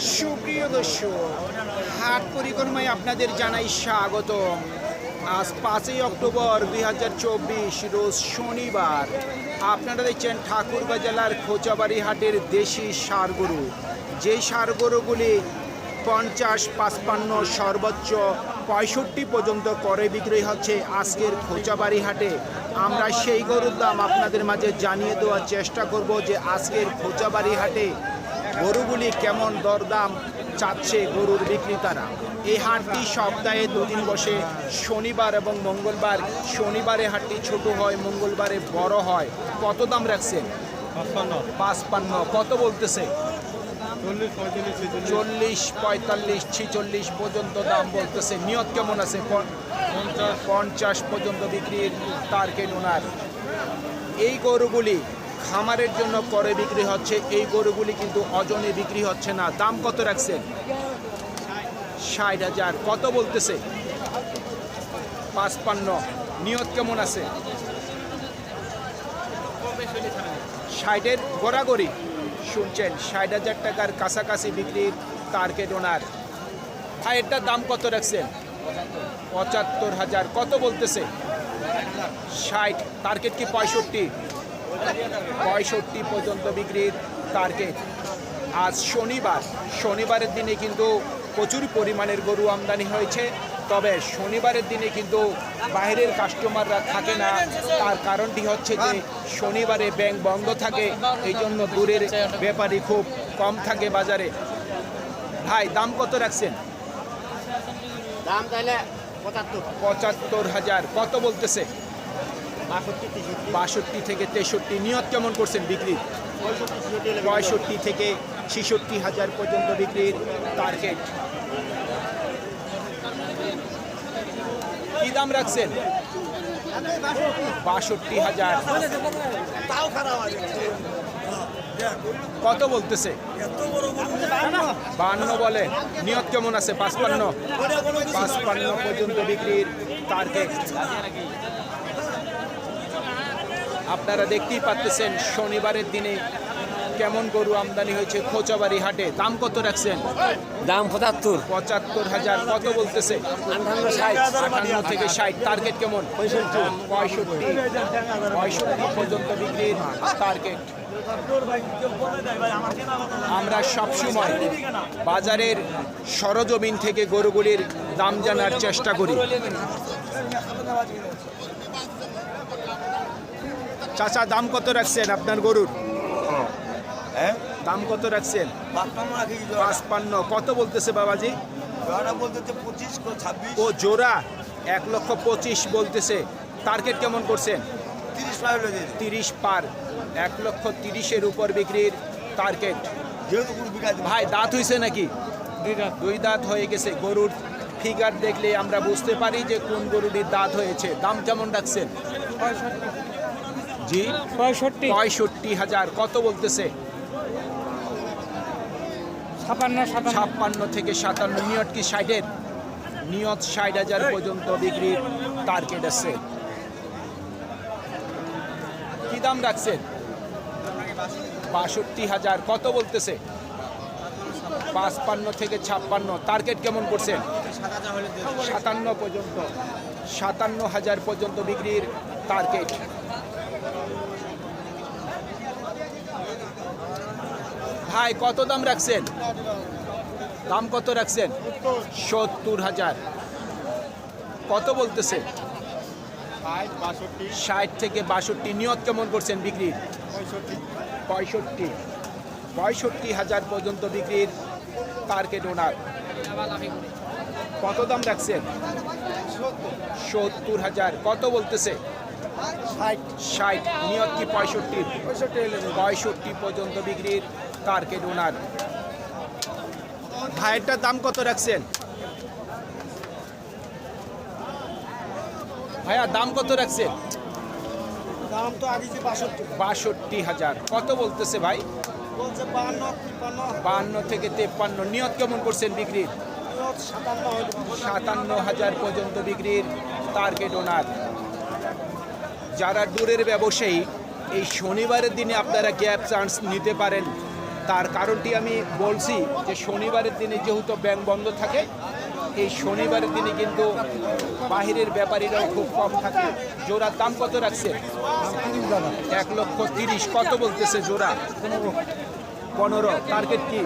সুপ্রিয় দর্শক, হাট পরিক্রমায় আপনাদের জানাই স্বাগত আজ পাঁচই অক্টোবর দুই হাজার চব্বিশ, রোজ শনিবার। আপনারা দেখছেন ঠাকুরগাঁ জেলার খোঁচাবাড়ি হাটের দেশি সার গরু যে সার গরুগুলি পঞ্চাশ, পাঁচপান্ন, সর্বোচ্চ পঁয়ষট্টি পর্যন্ত করে বিক্রি হচ্ছে আজকের খোঁচাবাড়ি হাটে। আমরা সেই গরুর দাম আপনাদের মাঝে জানিয়ে দেওয়ার চেষ্টা করব যে আজকের খোঁচাবাড়ি হাটে গরুগুলি কেমন দরদাম চাচ্ছে গরুর বিক্রেতারা? এই হাটটি সপ্তাহে দুদিন বসে শনিবার এবং মঙ্গলবার। শনিবারে হাটটি ছোট হয় মঙ্গলবারে বড় হয়। কত দাম রাখছেন? পাঁচপান্ন। কত বলতেছে? চল্লিশ পঁয়তাল্লিশ ছেচল্লিশ। পর্যন্ত দাম বলতেছে। নিয়ত কেমন আছে? পঞ্চাশ। পর্যন্ত বিক্রির টার্গেট ওনার। এই গরুগুলি খামারের জন্য করে বিক্রি হচ্ছে। এই গরুগুলি কিন্তু অজনে বিক্রি হচ্ছে না। দাম কত রাখছেন? ষাট হাজার। কত বলতেছে? পাঁচপান্ন। নিয়ত কেমন আছে? ষাটের গড়াগড়ি শুনছেন, ষাট হাজার টাকার কাছাকাছি বিক্রির টার্গেট ওনার। ভাইয়েরটার দাম কত রাখছেন? পঁচাত্তর হাজার। কত বলতেছে? ষাট। টার্গেট কি পঁয়ষট্টি? পঁয়ষট্টি পর্যন্ত বিক্রির টার্গেট আজ শনিবার শনিবারের দিনে কিন্তু প্রচুর পরিমাণের গরু আমদানি হয়েছে। তবে শনিবারের দিনে কিন্তু বাইরের কাস্টমাররা থাকে না। তার কারণটি হচ্ছে যে শনিবারে ব্যাংক বন্ধ থাকে। এই জন্য দূরের ব্যাপারী খুব কম থাকে বাজারে। ভাই দাম কত রাখছেন? দাম তাহলে পঁচাত্তর। পঁচাত্তর হাজার। কত বলতেছে? বাষট্টি থেকে তেষট্টি। নিয়ত কেমন করছেন বিক্রির পঁয়ষট্টি থেকে ছেষট্টি হাজার পর্যন্ত বিক্রির টার্গেট কি দাম রাখছেন? বাষট্টি হাজার। কত বলতেছে? বান্ন বলে। নিয়ত কেমন আছে? পাঁচপান্ন। পাঁচপান্ন পর্যন্ত বিক্রির টার্গেট আপনারা দেখতেই পাচ্ছেন শনিবারের দিনে কেমন গরু আমদানি হয়েছে খোঁচাবাড়ি হাটে। দাম কত রাখছেন? দাম পঁচাত্তর। পঁচাত্তর হাজার কত বলতেছে? ষাট। আটান্ন থেকে ষাট টার্গেট কেমন? পঁয়ষট্টি। পঁয়ষট্টি। পঁয়ষট্টি পর্যন্ত বিক্রির টার্গেট আমরা সবসময় বাজারের সরজমিন থেকে গরুগুলির দাম জানার চেষ্টা করি। চাচা দাম কত রাখছেন আপনার গরুর? দাম কত রাখছেন? পাঁচপান্ন। কত বলতেছে বাবাজি? বলতে পঁচিশ ছাব্বিশ। ও জোড়া? এক লক্ষ পঁচিশ বলতেছে। টার্গেট কেমন করছেন? তিরিশ পার তিরিশ পার। এক লক্ষ তিরিশের উপর বিক্রির টার্গেট ভাই দাঁত হয়েছে নাকি? দুই দাঁত। হয়ে গেছে। গরুর ফিগার দেখলে আমরা বুঝতে পারি যে কোন গরুটির দাঁত হয়েছে। দাম কেমন রাখছেন? জি। পঁয়ষট্টি। পঁয়ষট্টি হাজার কত বলতেছে? ছাপান্ন ছাপ্পান্ন থেকে সাতান্ন নিয়ত কি ষাটের? নিয়ত ষাট হাজার পর্যন্ত বিক্রির টার্গেট আছে। কি দাম রাখছেন বাষট্টি হাজার কত বলতেছে? পাঁচপান্ন থেকে ছাপ্পান্ন টার্গেট কেমন করছেন সাতান্ন পর্যন্ত সাতান্ন হাজার পর্যন্ত বিক্রির টার্গেট ভাই, কত দাম রাখছেন? দাম কত রাখছেন? সত্তর হাজার। কত বলতেছে? ষাট থেকে বাষট্টি। নিয়ত কেমন করছেন বিক্রির? পঁয়ষট্টি। পঁয়ষট্টি হাজার পর্যন্ত বিক্রির টার্গেট ওনার কত দাম রাখছেন? সত্তর হাজার। কত বলতেছে? ষাট নিয়ত কি পঁয়ষট্টি। পঁয়ষট্টি পর্যন্ত বিক্রির টার্গেট ওনার ভাইয়েরটার দাম কত রাখছেন? ভাইয়া দাম কত রাখছেন? দাম তো আগে যে বাষট্টি। বাষট্টি হাজার। কত বলতেছে ভাই? বলছে বাহান্ন তিপ্পান্ন। বাহান্ন থেকে তেপ্পান্ন। নিয়ত কেমন করছেন বিক্রির? সাতান্ন সাতান্ন হাজার পর্যন্ত বিক্রির টার্গেট ওনার যারা দূরের ব্যবসায়ী, এই শনিবারের দিনে আপনারা গ্যাপ চান্স নিতে পারেন। তার কারণটি আমি বলছি যে শনিবারের দিনে যেহেতু ব্যাংক বন্ধ থাকে, এই শনিবারের দিনে কিন্তু বাহিরের ব্যাপারীরাও খুব কম থাকে। জোড়ার দাম কত রাখছে? এক লক্ষ তিরিশ। কত বলতেছে জোড়া? পনেরো। টার্গেট কি?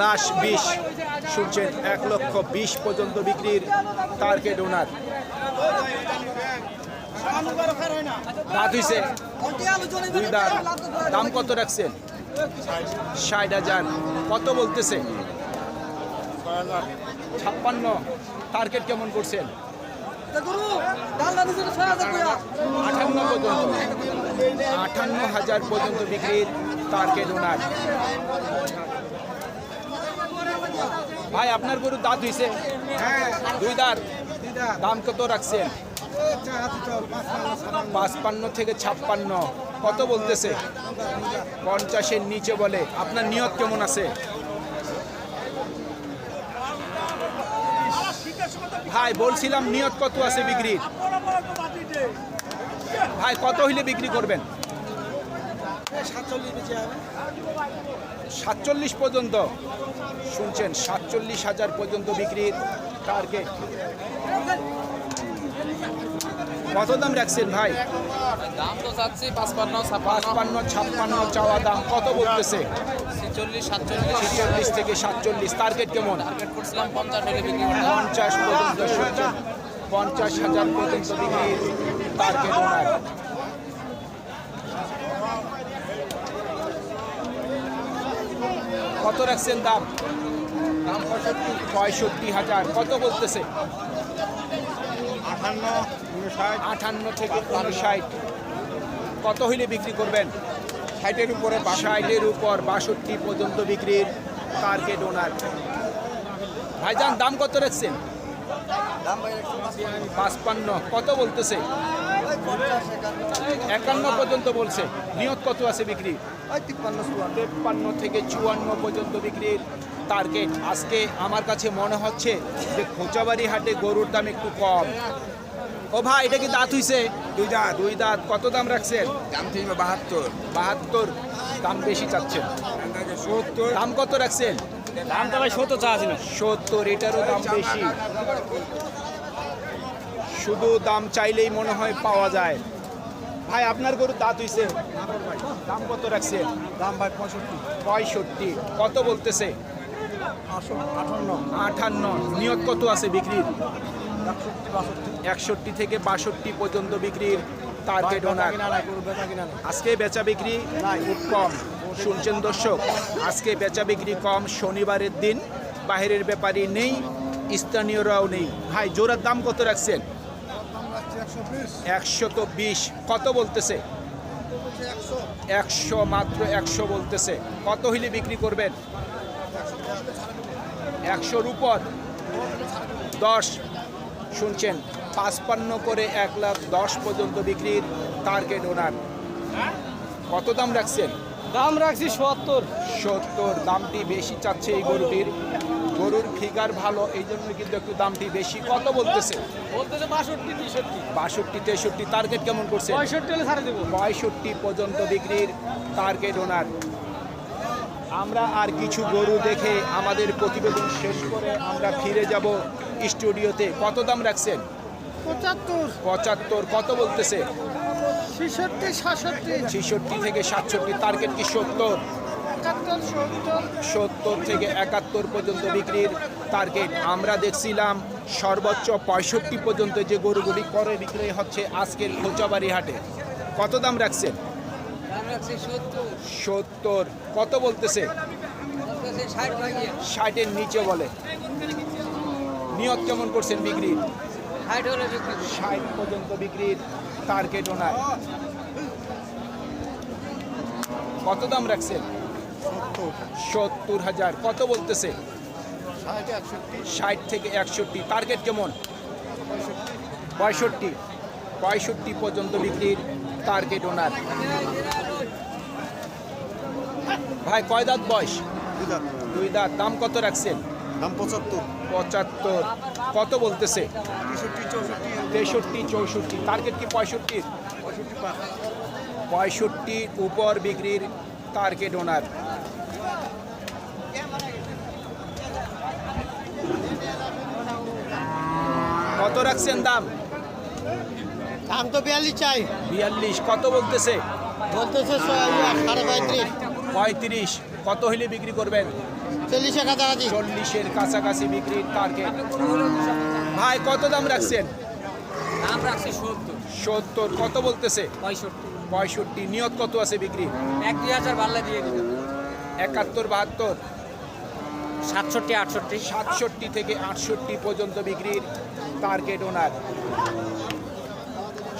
লাশ বিশ। শুনছেন, এক লক্ষ বিশ পর্যন্ত বিক্রির টার্গেট ওনার দাঁত হইছে। দুই দাঁত। দাম কত রাখছেন? ষাট হাজার। কত বলতেছে? ছাপ্পান্ন। টার্গেট কেমন করছেন? আঠান্ন পর্যন্ত। আটান্ন হাজার পর্যন্ত বিক্রির টার্গেট ওনার। ভাই আপনার গরু দাঁত হইছে? দুই দাঁত। দাম কত রাখছেন? পাঁচপান্ন থেকে ছাপ্পান্ন। কত বলতেছে? পঞ্চাশের নিচে বলে। আপনার নিয়ত কেমন আছে? ভাই, বলছিলাম নিয়ত কত আছে বিক্রির ভাই, কত হইলে বিক্রি করবেন? সাতচল্লিশ পর্যন্ত। শুনছেন, সাতচল্লিশ হাজার পর্যন্ত বিক্রির টার্গেট কত দাম রাখছেন ভাই? দাম তো চাচ্ছি পাঁচপান্ন পাঁচপান্ন ছাপ্পান্ন চাওয়া দাম কত বলতেছে? ছিচল্লিশ সাতচল্লিশ। ছেচল্লিশ থেকে সাতচল্লিশ টার্গেট কেমন? টার্গেট করছিলাম পঞ্চাশ হলে বিক্রি পঞ্চাশ পর্যন্ত পঞ্চাশ হাজার পর্যন্ত বিক্রির টার্গেট ওনার। কত রাখছেন দাম? দাম পঁয়ষট্টি হাজার। কত বলতেছে? আঠান্ন উনষাট আটান্ন থেকে উনষাট। কত হইলে বিক্রি করবেন? ষাটের উপরে ষাটের উপর বাষট্টি পর্যন্ত বিক্রির টার্গেট ওনার ভাইজান দাম কত রাখছেন? পাঁচপান্ন। কত বলতেছে? একান্ন। পর্যন্ত বলছে। নিয়ত কত আছে বিক্রি তেপ্পান্ন থেকে চুয়ান্ন পর্যন্ত বিক্রির টার্গেট আজকে আমার কাছে মনে হচ্ছে যে খোঁচাবাড়ি হাটে গরুর দাম একটু কম। ও ভাই এটা কি দাঁত হইছে? দুই দাঁত। দুই দাঁত। কত দাম রাখছেন? দাম থেকে বাহাত্তর? বাহাত্তর। দাম বেশি চাচ্ছেন। সত্তর। দাম কত রাখছেন? দাম তো ভাই সত্তর চা না সত্তর এটারও দাম বেশি। শুধু দাম চাইলেই মনে হয় পাওয়া যায়। ভাই আপনার গরুর দাঁত হইছে? দাম কত রাখছেন? দাম ভাই পঁয়ষট্টি। পঁয়ষট্টি। কত বলতেছে? আটান্ন নিয়ত কত আছে বিক্রির? একষট্টি থেকে বাষট্টি পর্যন্ত বিক্রির টার্গেট ওনার আজকে বেচা বিক্রি খুব কম। শুনছেন দর্শক আজকে বেচা বিক্রি কম শনিবারের দিন বাইরের ব্যাপারী নেই স্থানীয়রাও নেই। ভাই জোড়ার দাম কত রাখছেন? একশো বিশ। তো বিশ কত বলতেছে? একশো একশো মাত্র একশো বলতেছে। কত হইলে বিক্রি করবেন? একশোর উপর। দশ শুনছেন পাঁচপান্ন করে এক লাখ দশ পর্যন্ত বিক্রির টার্গেট ওনার কত দাম রাখছেন? দাম রাখছি সত্তর। সত্তর দামটি বেশি চাচ্ছে এই গরুটির। গরুর ফিগার ভালো এই জন্য কিন্তু একটু দামটি বেশি। কত বলতেছে? বলতেছে বাষট্টি তেষট্টি। বাষট্টি তেষট্টি টার্গেট কেমন করছে? পঁয়ষট্টি হলে ছাড়ে দেবো। পঁয়ষট্টি পর্যন্ত বিক্রির টার্গেট ওনার আমরা আর কিছু গরু দেখে আমাদের প্রতিবেদন শেষ করে আমরা ফিরে যাব স্টুডিওতে। কত দাম রাখছেন? পঁচাত্তর। পঁচাত্তর কত বলতেছে? ছেষট্টি সাতষট্টি। ছেষট্টি থেকে সাতষট্টি টার্গেট কি সত্তর? সত্তর। থেকে একাত্তর পর্যন্ত বিক্রির টার্গেট। আমরা দেখছিলাম সর্বোচ্চ পঁয়ষট্টি পর্যন্ত যে গরুগুলি করে বিক্রি হচ্ছে আজকের খোঁচাবাড়ি হাটে। কত দাম রাখছেন? সত্তর। কত বলতেছে? ষাটের নিচে বলে। নিয়ত কেমন করছেন বিক্রি। ষাট পর্যন্ত বিক্রির টার্গেট ওনার। কত দাম রাখছেন? সত্তর। হাজার। কত বলতেছে? ষাট থেকে একষট্টি। টার্গেট কেমন? পঁয়ষট্টি। পঁয়ষট্টি। পর্যন্ত বিক্রির টার্গেট ওনার। ভাই কয় দাঁত বয়স? দুই দাঁত। দাম কত রাখছেন? দাম পঁচাত্তর। পঁচাত্তর। কত বলতেছে? তেষট্টি চৌষট্টি। টার্গেট কি পঁয়ষট্টি? পঁয়ষট্টি উপর বিক্রির টার্গেট ওনার কত রাখছেন দাম? দাম তো বিয়াল্লিশ চাই। বিয়াল্লিশ। কত বলতেছে? বলতেছে সাড়ে পঁয়ত্রিশ। পঁয়ত্রিশ কত হইলে বিক্রি করবেন? চল্লিশের কাছাকাছি চল্লিশের কাছাকাছি বিক্রির টার্গেট ভাই কত দাম রাখছেন? দাম রাখছি সত্তর। সত্তর কত বলতেছে? পঁয়ষট্টি। পঁয়ষট্টি নিয়ত কত আছে বিক্রি? এক দুই হাজার বাড়লে দিয়ে দিবে। একাত্তর বাহাত্তর? সাতষট্টি আটষট্টি। সাতষট্টি থেকে আটষট্টি পর্যন্ত বিক্রির টার্গেট ওনার